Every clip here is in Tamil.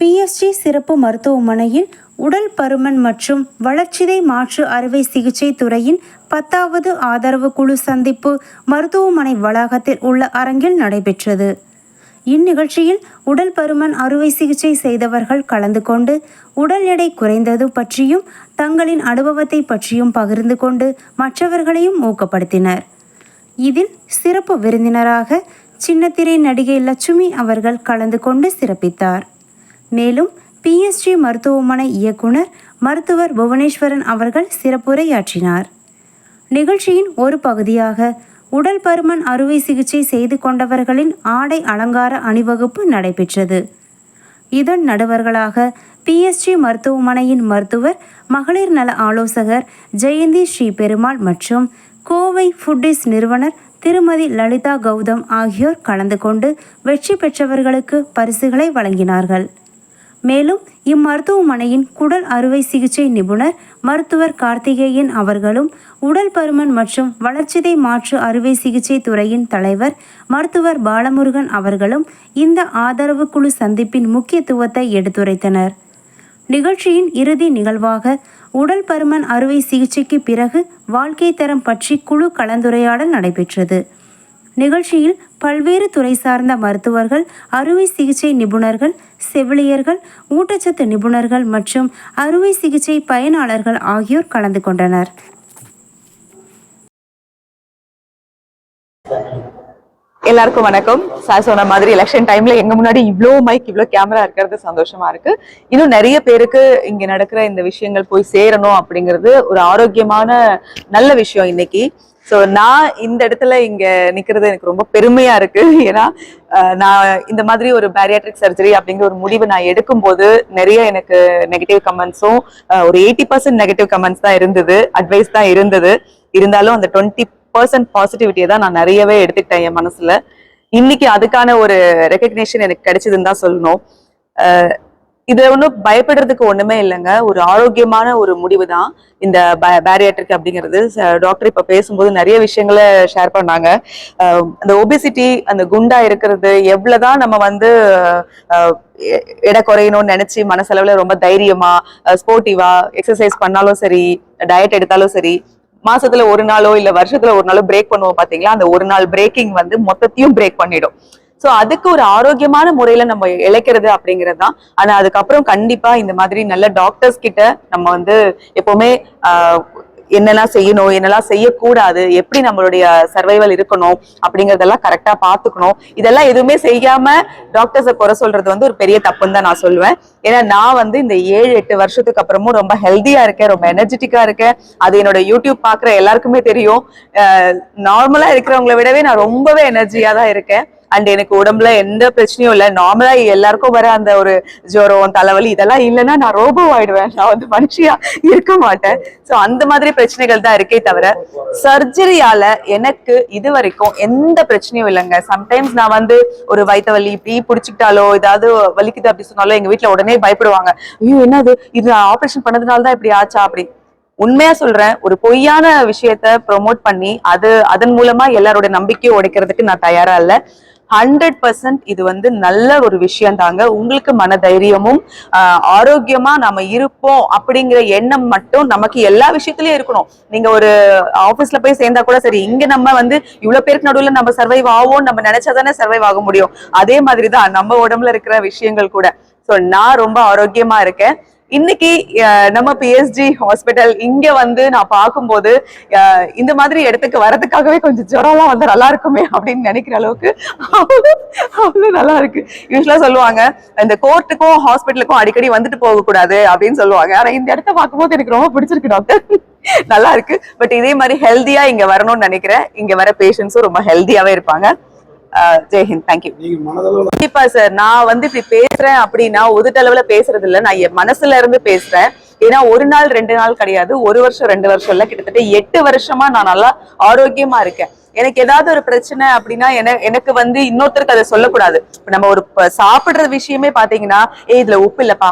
பிஎஸ்ஜி சிறப்பு மருத்துவமனையில் உடல் பருமன் மற்றும் வளர்ச்சிதை மாற்று அறுவை சிகிச்சை துறையின் பத்தாவது ஆதரவு குழு சந்திப்பு மருத்துவமனை வளாகத்தில் உள்ள அரங்கில் நடைபெற்றது. இந்நிகழ்ச்சியில் உடல் பருமன் அறுவை சிகிச்சை செய்தவர்கள் கலந்து கொண்டு உடல் எடை குறைந்தது பற்றியும் தங்களின் அனுபவத்தை பற்றியும் பகிர்ந்து கொண்டு மற்றவர்களையும் ஊக்கப்படுத்தினர். இதில் சிறப்பு விருந்தினராக சின்னத்திரை நடிகை லட்சுமி அவர்கள் கலந்து கொண்டு சிறப்பித்தார். மேலும் பிஎஸ்ஜி மருத்துவமனை இயக்குனர் மருத்துவர் புவனேஸ்வரன் அவர்கள் சிறப்புரையாற்றினார். நிகழ்ச்சியின் ஒரு பகுதியாக உடல் பருமன் அறுவை சிகிச்சை செய்து கொண்டவர்களின் ஆடை அலங்கார அணிவகுப்பு நடைபெற்றது. இதன் நடுவர்களாக பிஎஸ்ஜி மருத்துவமனையின் மருத்துவர் மகளிர் நல ஆலோசகர் ஜெயந்தி ஸ்ரீ பெருமாள் மற்றும் கோவை ஃபுட்டிஸ் நிறுவனர் திருமதி லலிதா கௌதம் ஆகியோர் கலந்து கொண்டு வெற்றி பெற்றவர்களுக்கு பரிசுகளை வழங்கினார்கள். மேலும் இம்மருத்துவமனையின் குடல் அறுவை சிகிச்சை நிபுணர் மருத்துவர் கார்த்திகேயன் அவர்களும் உடல் பருமன் மற்றும் வளர்ச்சிதை மாற்று அறுவை சிகிச்சை துறையின் தலைவர் மருத்துவர் பாலமுருகன் அவர்களும் இந்த ஆதரவு குழு சந்திப்பின் முக்கியத்துவத்தை எடுத்துரைத்தனர். நிகழ்ச்சியின் இறுதி நிகழ்வாக உடல் பருமன் அறுவை சிகிச்சைக்கு பிறகு வாழ்க்கை தரம் பற்றி குழு கலந்துரையாடல் நடைபெற்றது. நிகழ்ச்சியில் பல்வேறு துறை சார்ந்த மருத்துவர்கள் அறுவை சிகிச்சை நிபுணர்கள் செவிலியர்கள் ஊட்டச்சத்து நிபுணர்கள் மற்றும் அறுவை சிகிச்சை பயனாளர்கள் ஆகியோர் கலந்து கொண்டனர். எல்லாருக்கும் வணக்கம். சார் சொன்ன மாதிரி எலெக்ஷன் டைம்ல எங்க முன்னாடி இவ்வளோ மைக் இவ்வளோ கேமரா இருக்கிறது சந்தோஷமா இருக்கு. இன்னும் நிறைய பேருக்கு இங்க நடக்கிற இந்த விஷயங்கள் போய் சேரணும் அப்படிங்கிறது ஒரு ஆரோக்கியமான நல்ல விஷயம் இன்னைக்கு. ஸோ நான் இந்த இடத்துல இங்கே நிற்கிறது எனக்கு ரொம்ப பெருமையாக இருக்குது ஏன்னா நான் இந்த மாதிரி ஒரு பேரியாட்ரிக் சர்ஜரி அப்படிங்கிற ஒரு முடிவை நான் எடுக்கும்போது நிறைய எனக்கு நெகட்டிவ் கமெண்ட்ஸும் ஒரு எயிட்டி பர்சன்ட் நெகட்டிவ் கமெண்ட்ஸ் தான் இருந்தது அட்வைஸ் தான் இருந்தது. இருந்தாலும் அந்த டுவெண்ட்டி பர்சன்ட் பாசிட்டிவிட்டியை தான் நான் நிறையவே எடுத்துக்கிட்டேன் என் மனசில். இன்னைக்கு அதுக்கான ஒரு ரெக்கக்னேஷன் எனக்கு கிடைச்சதுன்னு தான் சொல்லணும். இது ஒன்றும் பயப்படுறதுக்கு ஒண்ணுமே இல்லைங்க. ஒரு ஆரோக்கியமான ஒரு முடிவு தான் இந்த பேரியாட்ரிக் அப்படிங்கிறது. டாக்டர் இப்ப பேசும்போது நிறைய விஷயங்களை ஷேர் பண்ணாங்க. அஹ் அந்த ஒபிசிட்டி அந்த குண்டா இருக்கிறது எவ்வளவுதான் நம்ம வந்து எடை குறையணும்னு நினைச்சு மனசளவுல ரொம்ப தைரியமா ஸ்போர்ட்டிவா எக்ஸசைஸ் பண்ணாலும் சரி டயட் எடுத்தாலும் சரி மாசத்துல ஒரு நாளோ இல்ல வருஷத்துல ஒரு நாளோ பிரேக் பண்ணுவோம் பாத்தீங்களா? அந்த ஒரு நாள் பிரேக்கிங் வந்து மொத்தத்தையும் பிரேக் பண்ணிடும். ஸோ அதுக்கு ஒரு ஆரோக்கியமான முறையில நம்ம இழைக்கிறது அப்படிங்கிறது தான். ஆனா அதுக்கப்புறம் கண்டிப்பா இந்த மாதிரி நல்ல டாக்டர்ஸ் கிட்ட நம்ம வந்து எப்பவுமே என்னெல்லாம் செய்யணும் என்னெல்லாம் செய்யக்கூடாது எப்படி நம்மளுடைய சர்வைவல் இருக்கணும் அப்படிங்கறதெல்லாம் கரெக்டா பாத்துக்கணும் இதெல்லாம் எதுவுமே செய்யாம டாக்டர்ஸை குறை சொல்றது வந்து ஒரு பெரிய தப்புன்னு தான் நான் சொல்லுவேன் ஏன்னா நான் வந்து இந்த ஏழு எட்டு வருஷத்துக்கு அப்புறமும் ரொம்ப ஹெல்த்தியா இருக்கேன் ரொம்ப எனர்ஜெட்டிக்கா இருக்கேன். அது என்னோட யூடியூப் பாக்குற எல்லாருக்குமே தெரியும். நார்மலா இருக்கிறவங்கள விடவே நான் ரொம்பவே எனர்ஜியா தான் இருக்கேன். அண்ட் எனக்கு உடம்புல எந்த பிரச்சனையும் இல்லை. நார்மலா எல்லாருக்கும் வர அந்த ஒரு ஜுரம் தலைவலி இதெல்லாம் இல்லைன்னா நான் ரோபோ ஆயிடுவேன். நான் வந்து மனுஷியா இருக்க மாட்டேன். சோ அந்த மாதிரி பிரச்சனைகள் தான் இருக்கே தவிர சர்ஜரியால எனக்கு இது வரைக்கும் எந்த பிரச்சனையும் இல்லைங்க. சம்டைம்ஸ் நான் வந்து ஒரு வயிற்று வலி இப்படி பிடிச்சிக்கிட்டாலோ ஏதாவது வலிக்குது அப்படி சொன்னாலோ எங்க வீட்ல உடனே பயப்படுவாங்க. ஐயோ என்னது? இது ஆபரேஷன் பண்ணதுனால தான் இப்படி ஆச்சா? அப்படி. உண்மையா சொல்றேன் ஒரு பொய்யான விஷயத்த ப்ரொமோட் பண்ணி அது அதன் மூலமா எல்லாரோட நம்பிக்கையை உடைக்கிறதுக்கு நான் தயாரா இல்ல. ஹண்ட்ரட் பர்சன்ட் இது வந்து நல்ல ஒரு விஷயம் தாங்க. உங்களுக்கு மன தைரியமும் ஆரோக்கியமா நம்ம இருப்போம் அப்படிங்கிற எண்ணம் மட்டும் நமக்கு எல்லா விஷயத்திலயும் இருக்கணும். நீங்க ஒரு ஆபீஸ்ல போய் சேர்ந்தா கூட சரி இங்க நம்ம வந்து இவ்வளவு பேருக்கு நடுவில் நம்ம சர்வைவ் ஆவோம் நம்ம நினைச்சாதானே சர்வைவ் ஆக முடியும். அதே மாதிரி தான் நம்ம உடம்புல இருக்கிற விஷயங்கள் கூட. சோ நான் ரொம்ப ஆரோக்கியமா இருக்கேன். இன்னைக்கு நம்ம பிஎஸ்ஜி ஹாஸ்பிட்டல் இங்க வந்து நான் பார்க்கும்போது இந்த மாதிரி இடத்துக்கு வரதுக்காகவே கொஞ்சம் ஜுரம்லாம் வந்து நல்லா இருக்குமே அப்படின்னு நினைக்கிற அளவுக்கு அவ்வளவு நல்லா இருக்கு. யூஸ்வலா சொல்லுவாங்க இந்த கோர்ட்டுக்கும் ஹாஸ்பிட்டலுக்கும் அடிக்கடி வந்துட்டு போக கூடாது அப்படின்னு சொல்லுவாங்க. ஆனா இந்த இடத்த பார்க்கும்போது எனக்கு ரொம்ப பிடிச்சிருக்கு டாக்டர் நல்லா இருக்கு. பட் இதே மாதிரி ஹெல்த்தியா இங்க வரணும்னு நினைக்கிறேன். இங்க வர பேஷண்ட்ஸும் ரொம்ப ஹெல்த்தியாவே இருப்பாங்க. ஜெய்ஹிந்த் தேங்க்யூ கண்டிப்பா சார் நான் வந்து இப்படி பேசுறேன் அப்படின்னா ஒதுட்டளவுல பேசுறது இல்ல நான் என் மனசுல இருந்து பேசுறேன். ஏன்னா ஒரு நாள் ரெண்டு நாள் கிடையாது. ஒரு வருஷம் ரெண்டு வருஷம் இல்ல. கிட்டத்தட்ட எட்டு வருஷமா நான் நல்லா ஆரோக்கியமா இருக்கேன். எனக்கு ஏதாவது ஒரு பிரச்சனை அப்படின்னா எனக்கு வந்து இன்னொருத்தருக்கு அதை சொல்லக்கூடாது. நம்ம ஒரு சாப்பிடுற விஷயமே பாத்தீங்கன்னா ஏய் இதுல உப்பு இல்லப்பா.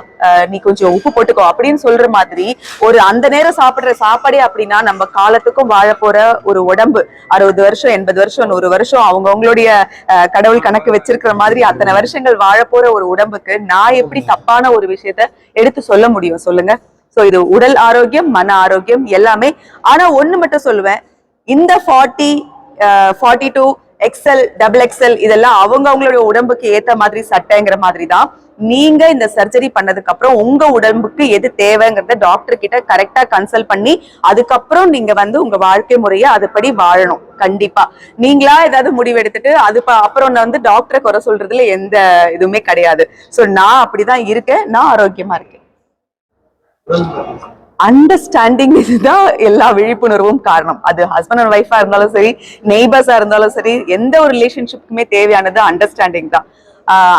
நீ கொஞ்சம் உப்பு போட்டுக்கோ. அப்படின்னு சொல்ற மாதிரி ஒரு அந்த நேரம் சாப்பிடுற சாப்பாடே அப்படின்னா நம்ம காலத்துக்கும் வாழ போற ஒரு உடம்பு. அறுபது வருஷம் எண்பது வருஷம் நூறு வருஷம் அவங்கவுங்களுடைய அவங்களுடைய கடவுள் கணக்கு வச்சிருக்கிற மாதிரி அத்தனை வருஷங்கள் வாழ போற ஒரு உடம்புக்கு நான் எப்படி தப்பான ஒரு விஷயத்த எடுத்து சொல்ல முடியும்? சொல்லுங்க. சோ இது உடல் ஆரோக்கியம் மன ஆரோக்கியம் எல்லாமே. ஆனா ஒண்ணு மட்டும் சொல்லுவேன். இந்த forty forty two XL double XL இதெல்லாம் அவங்க அவங்களுடைய உடம்புக்கு ஏத்த மாதிரி சட்டைங்கிற மாதிரி தான். நீங்க இந்த சர்ஜரி பண்ணதுக்கு அப்புறம் உங்க உடம்புக்கு எது தேவைங்கிறத டாக்டர் கிட்ட கரெக்டா கன்சல்ட் பண்ணி அதுக்கப்புறம் நீங்க வந்து உங்க வாழ்க்கை முறையை அதுபடி வாழணும். கண்டிப்பா. நீங்களா ஏதாவது முடிவு எடுத்துட்டு அது அப்புறம் நான் வந்து டாக்டரை குறை சொல்றதுல எந்த இதுவுமே கிடையாது. சோ நான் அப்படிதான் இருக்கேன். நான் ஆரோக்கியமா இருக்கேன். அண்டர்ஸ்டாண்டிங் இதுதான் எல்லா விழிப்புணர்வும் காரணம். அது ஹஸ்பண்ட் அண்ட் ஒய்ஃபா இருந்தாலும் சரி நெய்பர்ஸா இருந்தாலும் சரி எந்த ஒரு ரிலேஷன்ஷிப்புக்குமே தேவையானது அண்டர்ஸ்டாண்டிங் தான்.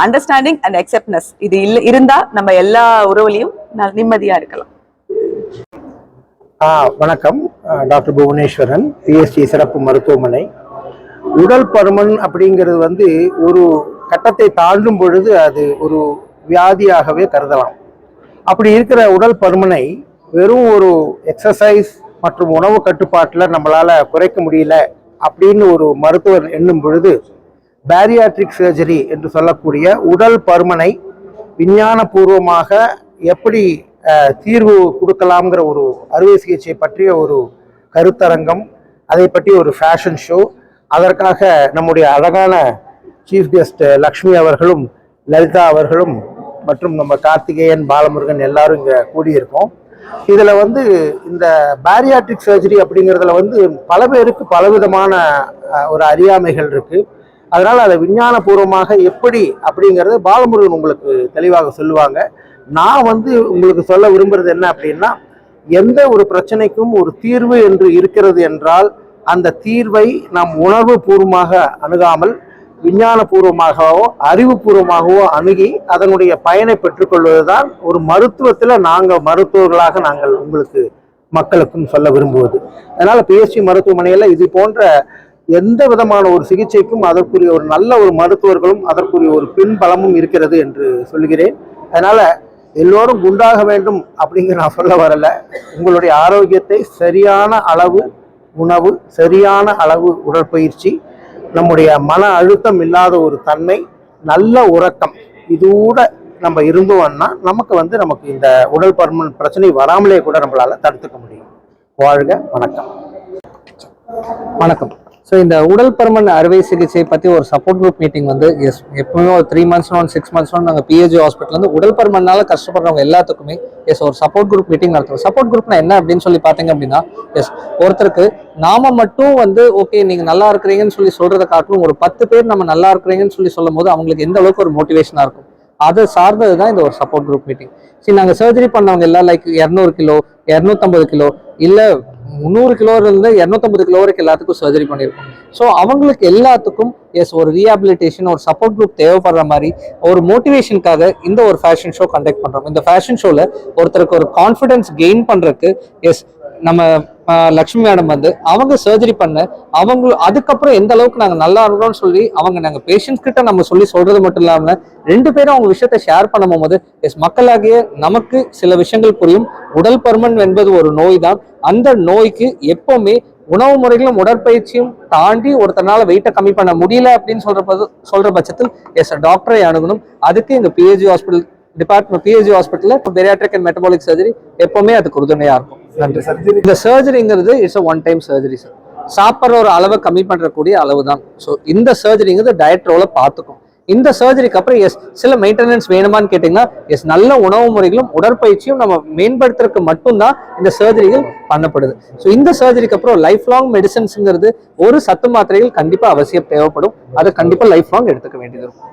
அண்டர்ஸ்டாண்டிங் அண்ட் அக்செப்ட்னஸ் இது இல்ல இருந்தா நம்ம எல்லா உறவுலையும் ந- நிம்மதியா இருக்கலாம். வணக்கம். டாக்டர் புவனேஸ்வரன் பிஎஸ்டி சிறப்பு மருத்துவமனை. உடல் பருமன் அப்படிங்கிறது வந்து ஒரு கட்டத்தை தாண்டும் பொழுது அது ஒரு வியாதியாகவே கருதலாம். அப்படி இருக்கிற உடல் பருமனை வெறும் ஒரு எக்ஸசைஸ் மற்றும் உணவு கட்டுப்பாட்டில் நம்மளால் குறைக்க முடியல அப்படின்னு ஒரு மருத்துவர் எண்ணும் பொழுது பேரியாட்ரிக் சர்ஜரி என்று சொல்லக்கூடிய உடல் பருமனை விஞ்ஞானபூர்வமாக எப்படி தீர்வு கொடுக்கலாம்ங்கிற ஒரு அறுவை சிகிச்சை பற்றிய ஒரு கருத்தரங்கம் அதை பற்றி ஒரு ஃபேஷன் ஷோ அதற்காக நம்முடைய அழகான சீஃப் கெஸ்ட் லக்ஷ்மி அவர்களும் லலிதா அவர்களும் மற்றும் நம்ம கார்த்திகேயன் பாலமுருகன் எல்லாரும் இங்கே கூடியிருக்கோம். இதில் வந்து இந்த பேரியாட்ரிக் சர்ஜரி அப்படிங்கிறதுல வந்து பல பேருக்கு பலவிதமான ஒரு அறியாமைகள் இருக்குது அதனால் அதை விஞ்ஞானபூர்வமாக எப்படி அப்படிங்கிறது பாலமுருகன் உங்களுக்கு தெளிவாக சொல்லுவாங்க. நான் வந்து உங்களுக்கு சொல்ல விரும்புகிறது என்ன அப்படின்னா எந்த ஒரு பிரச்சனைக்கும் ஒரு தீர்வு என்று இருக்கிறது என்றால் அந்த தீர்வை நாம் உணர்வு பூர்வமாக அணுகாமல் விஞ்ஞானபூர்வமாகவோ அறிவுபூர்வமாகவோ அணுகி அதனுடைய பயனை பெற்றுக்கொள்வதுதான் ஒரு மருத்துவத்தில் நாங்கள் மருத்துவர்களாக நாங்கள் உங்களுக்கு மக்களுக்கும் சொல்ல விரும்புவது. அதனால் பிஎஸ்சி மருத்துவமனையில் இது போன்ற எந்த விதமான ஒரு சிகிச்சைக்கும் அதற்குரிய ஒரு நல்ல ஒரு மருத்துவர்களும் அதற்குரிய ஒரு பின்பலமும் இருக்கிறது என்று சொல்கிறேன் அதனால் எல்லோரும் குண்டாக வேண்டும் அப்படிங்கிற நான் சொல்ல வரல. உங்களுடைய ஆரோக்கியத்தை சரியான அளவு உணவு சரியான அளவு உடற்பயிற்சி நம்முடைய மன அழுத்தம் இல்லாத ஒரு தன்மை நல்ல உறக்கம் இதோட நம்ம இருந்தோம்னா நமக்கு வந்து நமக்கு இந்த உடல் பருமன் பிரச்சனை வராமலே கூட நம்மளால தடுத்துக்க முடியும். வாழ்க வணக்கம். வணக்கம். ஸோ இந்த உடல் பருமன் அறுவை சிகிச்சை பற்றி ஒரு சப்போர்ட் குரூப் மீட்டிங் வந்து எஸ் எப்பவுமே ஒரு three months one six months one நாங்கள் பிஹெச்சி ஹாஸ்பிட்டல் வந்து உடல் பருமனால் கஷ்டப்படுறவங்க எல்லாத்துக்குமே எஸ் ஒரு சப்போர்ட் குரூப் மீட்டிங் நடத்துவோம் சப்போர்ட் குரூப்னா என்ன அப்படின்னு சொல்லி பார்த்தீங்க அப்படின்னா எஸ் ஒருத்தருக்கு நாம மட்டும் வந்து ஓகே நீங்கள் நல்லா இருக்கிறீங்கன்னு சொல்லி சொல்றதை காட்டிலும் ஒரு பத்து பேர் நம்ம நல்லா இருக்கிறீங்கன்னு சொல்லி சொல்லும் போது அவங்களுக்கு எந்த அளவுக்கு ஒரு மோட்டிவேஷனாக இருக்கும்? அதை சார்ந்தது தான் இந்த ஒரு சப்போர்ட் குரூப் மீட்டிங் சரி நாங்கள் சர்ஜரி பண்ணவங்க எல்லாம் லைக் இரநூறு கிலோ இரநூத்தம்பது கிலோ இல்லை முந்நூறு கிலோலேருந்து இரநூத்தம்பது கிலோ வரைக்கும் எல்லாத்துக்கும் சர்ஜரி பண்ணியிருக்கோம். ஸோ அவங்களுக்கு எல்லாத்துக்கும் எஸ் ஒரு ரீஹாபிலிட்டேஷன் ஒரு சப்போர்ட் குரூப் தேவைப்படுற மாதிரி ஒரு மோட்டிவேஷனுக்காக இந்த ஒரு ஃபேஷன் ஷோ கண்டக்ட் பண்ணுறோம் இந்த ஃபேஷன் ஷோவில் ஒருத்தருக்கு ஒரு கான்ஃபிடன்ஸ் கெயின் பண்ணுறதுக்கு எஸ் நம்ம லக்ஷ்மி மேடம் வந்து அவங்க சர்ஜரி பண்ண அவங்க அதுக்கப்புறம் எந்த அளவுக்கு நாங்கள் நல்லா இருக்கிறோம்னு சொல்லி அவங்க நாங்கள் பேஷண்ட்ஸ் கிட்ட நம்ம சொல்லி சொல்றது மட்டும் இல்லாமல் ரெண்டு பேரும் அவங்க விஷயத்தை ஷேர் பண்ணும் போது எஸ் மக்களாகிய நமக்கு சில விஷயங்கள் புரியும். உடல் பருமன் என்பது ஒரு நோய் தான். அந்த நோய்க்கு எப்பவுமே உணவு முறைகளும் உடற்பயிற்சியும் தாண்டி ஒருத்தனால வெயிட்டை கம்மி பண்ண முடியல அப்படின்னு சொல்ற சொல்ற பட்சத்தில் எஸ் டாக்டரை அணுகணும். அதுக்கு இந்த பிஹெச்சி ஹாஸ்பிட்டல் டிபார்ட்மெண்ட் பிஹெச்சி ஹாஸ்பிட்டலில் பெரியாட்ரிக் அண்ட் மெட்டபாலிக் சர்ஜரி எப்பவுமே அதுக்கு உறுதுணையா இருக்கும். நன்றி இந்த சர்ஜரிங்கிறது it's one time surgery sir. சாப்பிட்ற ஒரு அளவை கம்மி பண்ணக்கூடிய அளவு தான் ஸோ இந்த சர்ஜரிங்கிறது டயட் ரோல பார்த்துக்கும். இந்த சர்ஜரிக்கு அப்புறம் எஸ் சில மெயின்டெனன்ஸ் வேணுமான்னு கேட்டிங்கன்னா எஸ் நல்ல உணவு முறைகளும் உடற்பயிற்சியும் நம்ம மேம்படுத்துறதுக்கு மட்டும்தான் இந்த சர்ஜரிகள் பண்ணப்படுது. ஸோ இந்த சர்ஜரிக்கு அப்புறம் லைஃப் லாங் மெடிசன்ஸுங்கிறது ஒரு சத்து மாத்திரைகள் கண்டிப்பாக அவசியம் தேவைப்படும். அதை கண்டிப்பாக லைஃப் லாங் எடுத்துக்க வேண்டியது இருக்கும்.